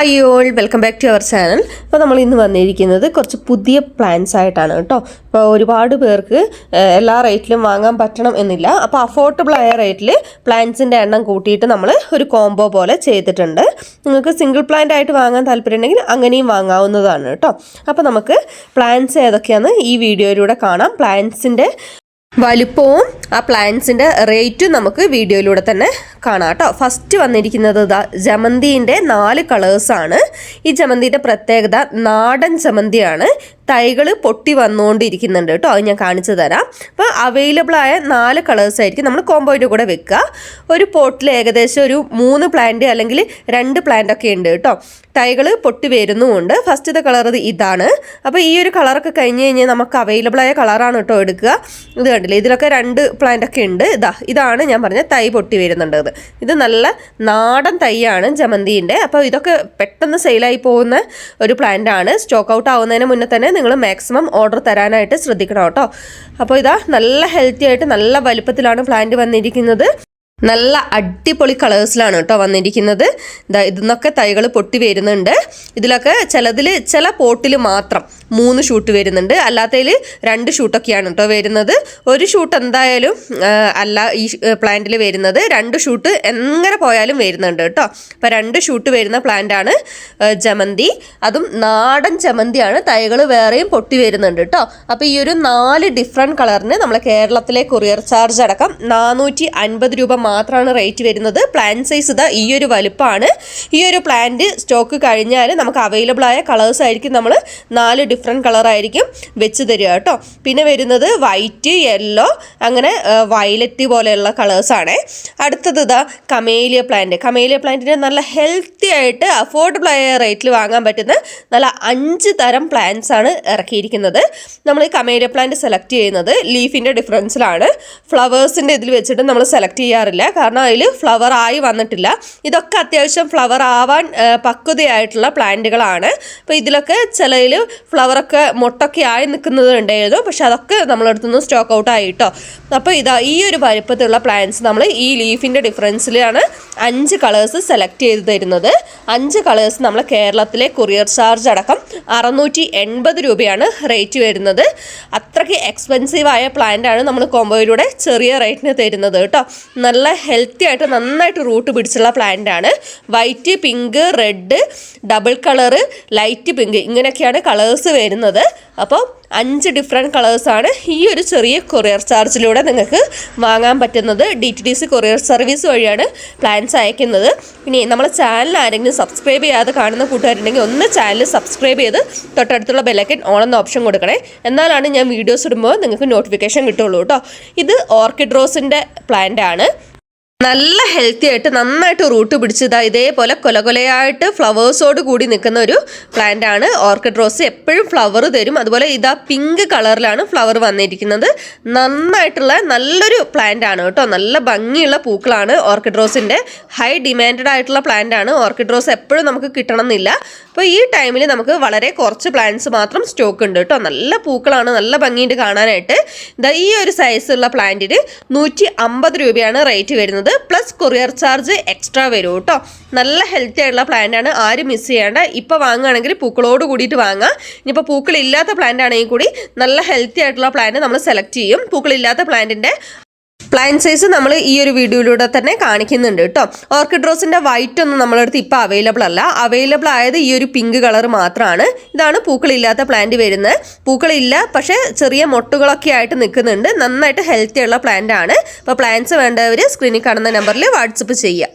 Hi all welcome back to our channel അപ്പോൾ നമ്മൾ ഇന്ന് വന്നിരിക്കുന്നത് കുറച്ച് പുതിയ പ്ലാൻസ് ആയിട്ടാണ് കേട്ടോ. അപ്പോൾ ഒരുപാട് പേർക്ക് എല്ലാ റേറ്റിലും വാങ്ങാൻ പറ്റണം എന്നില്ല. അപ്പോൾ അഫോർഡബിൾ ആയ റേറ്റിൽ പ്ലാന്റ്സിന്റെ എണ്ണം കൂട്ടിയിട്ട് നമ്മൾ ഒരു കോംബോ പോലെ ചെയ്തിട്ടുണ്ട്. നിങ്ങൾക്ക് സിംഗിൾ പ്ലാന്റ് ആയിട്ട് വാങ്ങാൻ താല്പര്യമുണ്ടെങ്കിൽ അങ്ങനെയും വാങ്ങാവുന്നതാണ് കേട്ടോ. അപ്പോൾ നമുക്ക് പ്ലാന്റ്സ് ഏതൊക്കെയാണെന്ന് ഈ വീഡിയോയിലൂടെ കാണാം. പ്ലാന്റ്സിന്റെ വലിപ്പവും ആ പ്ലാന്റ്സിന്റെ റേറ്റും നമുക്ക് വീഡിയോയിലൂടെ തന്നെ കാണാം കേട്ടോ ഫസ്റ്റ് വന്നിരിക്കുന്നത് ജമന്തിന്റെ നാല് കളേഴ്സാണ് ഈ ജമന്തിന്റെ പ്രത്യേകത നാടൻ ജമന്തിയാണ്. തൈകൾ പൊട്ടി വന്നുകൊണ്ടിരിക്കുന്നുണ്ട് കേട്ടോ. അത് ഞാൻ കാണിച്ചു തരാം. അപ്പോൾ അവൈലബിൾ ആയ നാല് കളേഴ്സ് ആയിരിക്കും നമ്മൾ കോമ്പോയിന്റെ കൂടെ വെക്കുക. ഒരു പോട്ടിൽ ഏകദേശം ഒരു മൂന്ന് പ്ലാന്റ് അല്ലെങ്കിൽ രണ്ട് പ്ലാന്റ് ഒക്കെ ഉണ്ട് കേട്ടോ. തൈകൾ പൊട്ടി വരുന്നുമുണ്ട്. ഫസ്റ്റത്തെ കളർ ഇതാണ്. അപ്പോൾ ഈ ഒരു കളറൊക്കെ കഴിഞ്ഞ് കഴിഞ്ഞാൽ നമുക്ക് അവൈലബിൾ ആയ കളറാണ് കേട്ടോ എടുക്കുക. ഇത് കണ്ടില്ലേ? ഇതിലൊക്കെ രണ്ട് പ്ലാന്റ് ഒക്കെ ഉണ്ട്. ഇതാ ഇതാണ് ഞാൻ പറഞ്ഞ തൈ പൊട്ടി വരുന്നുണ്ട് ഇത് ഇത് നല്ല നാടൻ തൈയാണ് ജമന്തിന്റെ അപ്പോൾ ഇതൊക്കെ പെട്ടെന്ന് സെയിലായി പോകുന്ന ഒരു പ്ലാന്റ് ആണ്. സ്റ്റോക്ക് ഔട്ട് ആവുന്നതിന് മുന്നേ തന്നെ നിങ്ങൾ മാക്സിമം ഓർഡർ തരാനായിട്ട് ശ്രദ്ധിക്കണം കേട്ടോ. അപ്പോൾ ഇതാ നല്ല ഹെൽത്തി ആയിട്ട് നല്ല വലുപ്പത്തിലാണ് പ്ലാന്റ് വന്നിരിക്കുന്നത്. നല്ല അടിപൊളി കളേഴ്സിലാണ് കേട്ടോ വന്നിരിക്കുന്നത്. ഇതാ ഇതിന്നൊക്കെ തൈകൾ പൊട്ടി വരുന്നുണ്ട്. ഇതിലൊക്കെ ചിലതിൽ ചില പോട്ടിൽ മാത്രം മൂന്ന് ഷൂട്ട് വരുന്നുണ്ട്. അല്ലാത്തതിൽ രണ്ട് ഷൂട്ടൊക്കെയാണ് കേട്ടോ വരുന്നത്. ഒരു ഷൂട്ട് എന്തായാലും അല്ല ഈ പ്ലാന്റിൽ വരുന്നത് രണ്ട് ഷൂട്ട് എങ്ങനെ പോയാലും വരുന്നുണ്ട് കേട്ടോ. അപ്പോൾ രണ്ട് ഷൂട്ട് വരുന്ന പ്ലാന്റാണ് ജമന്തി. അതും നാടൻ ജമന്തിയാണ്. തൈകൾ വേറെയും പൊട്ടി വരുന്നുണ്ട് കേട്ടോ. അപ്പോൾ ഈ ഒരു നാല് ഡിഫറെന്റ് കളറിന് നമ്മളെ കേരളത്തിലെ കൊറിയർ ചാർജ് അടക്കം നാനൂറ്റി രൂപ മാത്രമാണ് റേറ്റ് വരുന്നത്. പ്ലാൻ സൈസ് ഇതാ ഈ ഒരു വലുപ്പമാണ് ഈ ഒരു പ്ലാന്റ് സ്റ്റോക്ക് കഴിഞ്ഞാൽ നമുക്ക് അവൈലബിൾ ആയ കളേഴ്സ് ആയിരിക്കും നമ്മൾ നാല് ഡിഫറെന്റ് കളറായിരിക്കും വെച്ച് തരിക കേട്ടോ. പിന്നെ വരുന്നത് വൈറ്റ് യെല്ലോ അങ്ങനെ വയലറ്റ് പോലെയുള്ള കളേഴ്സാണ് അടുത്തത് ഇതാ കമേലിയ പ്ലാന്റ് കമേലിയ പ്ലാന്റിന് നല്ല ഹെൽത്തി ആയിട്ട് അഫോർഡബിൾ ആയ റേറ്റിൽ വാങ്ങാൻ പറ്റുന്ന നല്ല അഞ്ച് തരം പ്ലാന്റ്സ് ആണ് ഇറക്കിയിരിക്കുന്നത്. നമ്മൾ ഈ കമേലിയ പ്ലാന്റ് സെലക്ട് ചെയ്യുന്നത് ലീഫിന്റെ ഡിഫറൻസിലാണ് ഫ്ലവേഴ്സിന്റെ ഇതിൽ വെച്ചിട്ട് നമ്മൾ സെലക്ട് ചെയ്യാറില്ല. കാരണം അതിൽ ഫ്ലവർ ആയി വന്നിട്ടില്ല. ഇതൊക്കെ അത്യാവശ്യം ഫ്ലവർ ആവാൻ പക്വതയായിട്ടുള്ള പ്ലാന്റുകളാണ്. അപ്പോൾ ഇതിലൊക്കെ ചിലയിൽ ഫ്ലവറൊക്കെ മുട്ടൊക്കെ ആയി നിൽക്കുന്നത് ഉണ്ടായിരുന്നു പക്ഷെ അതൊക്കെ നമ്മളെടുത്തുനിന്ന് സ്റ്റോക്ക് ഔട്ട് ആയി കേട്ടോ അപ്പോൾ ഇതാ ഈ ഒരു വലുപ്പത്തിലുള്ള പ്ലാന്റ്സ് നമ്മൾ ഈ ലീഫിന്റെ ഡിഫറൻസിലാണ് അഞ്ച് കളേഴ്സ് സെലക്ട് ചെയ്ത് തരുന്നത്. അഞ്ച് കളേഴ്സ് നമ്മൾ കേരളത്തിലെ കൊറിയർ ചാർജ് അടക്കം അറുന്നൂറ്റി എൺപത് രൂപയാണ് റേറ്റ് വരുന്നത്. അത്രയ്ക്ക് എക്സ്പെൻസീവായ ആയ പ്ലാന്റ് ആണ് നമ്മൾ കോമ്പോയിലൂടെ ചെറിയ റേറ്റിന് തരുന്നത് കേട്ടോ നല്ല ഹെൽത്തി ആയിട്ട് നന്നായിട്ട് റൂട്ട് പിടിച്ചുള്ള പ്ലാന്റ് ആണ്. White pink red double colour light pink ഇങ്ങനെയൊക്കെയാണ് കളേഴ്സ് വരുന്നത്. അപ്പോൾ അഞ്ച് ഡിഫറെന്റ് കളേഴ്സാണ് ഈ ഒരു ചെറിയ കൊറിയർ ചാർജിലൂടെ നിങ്ങൾക്ക് വാങ്ങാൻ പറ്റുന്നത്. D T D C courier service വഴിയാണ് പ്ലാൻസ് അയക്കുന്നത്. ഇനി നമ്മളെ ചാനൽ ആരെങ്കിലും സബ്സ്ക്രൈബ് ചെയ്യാതെ കാണുന്ന കൂട്ടുകാരുണ്ടെങ്കിൽ ഒന്ന് ചാനൽ സബ്സ്ക്രൈബ് ചെയ്ത് തൊട്ടടുത്തുള്ള ബെല്ലൈക്കൻ ഓൺ എന്ന ഓപ്ഷൻ കൊടുക്കണേ. എന്നാലാണ് ഞാൻ വീഡിയോസ് ഇടുമ്പോൾ നിങ്ങൾക്ക് നോട്ടിഫിക്കേഷൻ കിട്ടുള്ളൂ കേട്ടോ. ഇത് ഓർക്കിഡ് റോസിന്റെ പ്ലാന്റ് ആണ്. നല്ല ഹെൽത്തി ആയിട്ട് നന്നായിട്ട് റൂട്ട് പിടിച്ച് ഇതാ ഇതേപോലെ കൊലകൊലയായിട്ട് ഫ്ലവേഴ്സോട് കൂടി നിൽക്കുന്ന ഒരു പ്ലാന്റ് ആണ് ഓർക്കിഡ് റോസ് എപ്പോഴും ഫ്ലവർ തരും. അതുപോലെ ഇതാ പിങ്ക് കളറിലാണ് ഫ്ലവർ വന്നിരിക്കുന്നത്. നന്നായിട്ടുള്ള നല്ലൊരു പ്ലാന്റ് ആണ് കേട്ടോ. നല്ല ഭംഗിയുള്ള പൂക്കളാണ് ഓർക്കിഡ് റോസിന്റെ ഹൈ ഡിമാൻഡഡ് ആയിട്ടുള്ള പ്ലാന്റ് ആണ്. ഓർക്കിഡ് റോസ് എപ്പോഴും നമുക്ക് കിട്ടണം എന്നില്ല അപ്പോൾ ഈ ടൈമിൽ നമുക്ക് വളരെ കുറച്ച് പ്ലാന്റ്സ് മാത്രം സ്റ്റോക്ക് ഉണ്ട് കേട്ടോ. നല്ല പൂക്കളാണ്. നല്ല ഭംഗിയുണ്ട് കാണാനായിട്ട്. ഇതാ ഈ ഒരു സൈസുള്ള പ്ലാന്റിന് നൂറ്റി അമ്പത് രൂപയാണ് റേറ്റ് വരുന്നത്. പ്ലസ് കൊറിയർ ചാർജ് എക്സ്ട്രാ വരും കേട്ടോ. നല്ല ഹെൽത്തി ആയിട്ടുള്ള പ്ലാന്റ് ആണ്. ആരും മിസ് ചെയ്യേണ്ട. ഇപ്പോൾ വാങ്ങുകയാണെങ്കിൽ പൂക്കളോട് കൂടിയിട്ട് വാങ്ങാം. ഇനിയിപ്പോൾ പൂക്കളില്ലാത്ത പ്ലാന്റ് ആണെങ്കിൽ കൂടി നല്ല ഹെൽത്തി ആയിട്ടുള്ള പ്ലാന്റ് നമ്മൾ സെലക്ട് ചെയ്യും. പൂക്കളില്ലാത്ത പ്ലാന്റിന്റെ പ്ലാൻ സൈസ് നമ്മൾ ഈ ഒരു വീഡിയോയിലൂടെ തന്നെ കാണിക്കുന്നുണ്ട് കേട്ടോ. ഓർക്കിഡ് റോസിന്റെ വൈറ്റ് ഒന്നും നമ്മളടുത്ത് ഇപ്പോൾ അവൈലബിൾ അല്ല. അവൈലബിൾ ആയത് ഈ ഒരു പിങ്ക് കളർ മാത്രമാണ് ഇതാണ് പൂക്കളില്ലാത്ത പ്ലാന്റ് വരുന്നത്. പൂക്കളില്ല പക്ഷേ ചെറിയ മൊട്ടുകളൊക്കെ ആയിട്ട് നിൽക്കുന്നുണ്ട്. നന്നായിട്ട് ഹെൽത്തി ഉള്ള പ്ലാന്റ് ആണ്. അപ്പോൾ പ്ലാന്റ്സ് വേണ്ടവർ സ്ക്രീനിൽ കാണുന്ന നമ്പറിൽ വാട്സപ്പ് ചെയ്യുക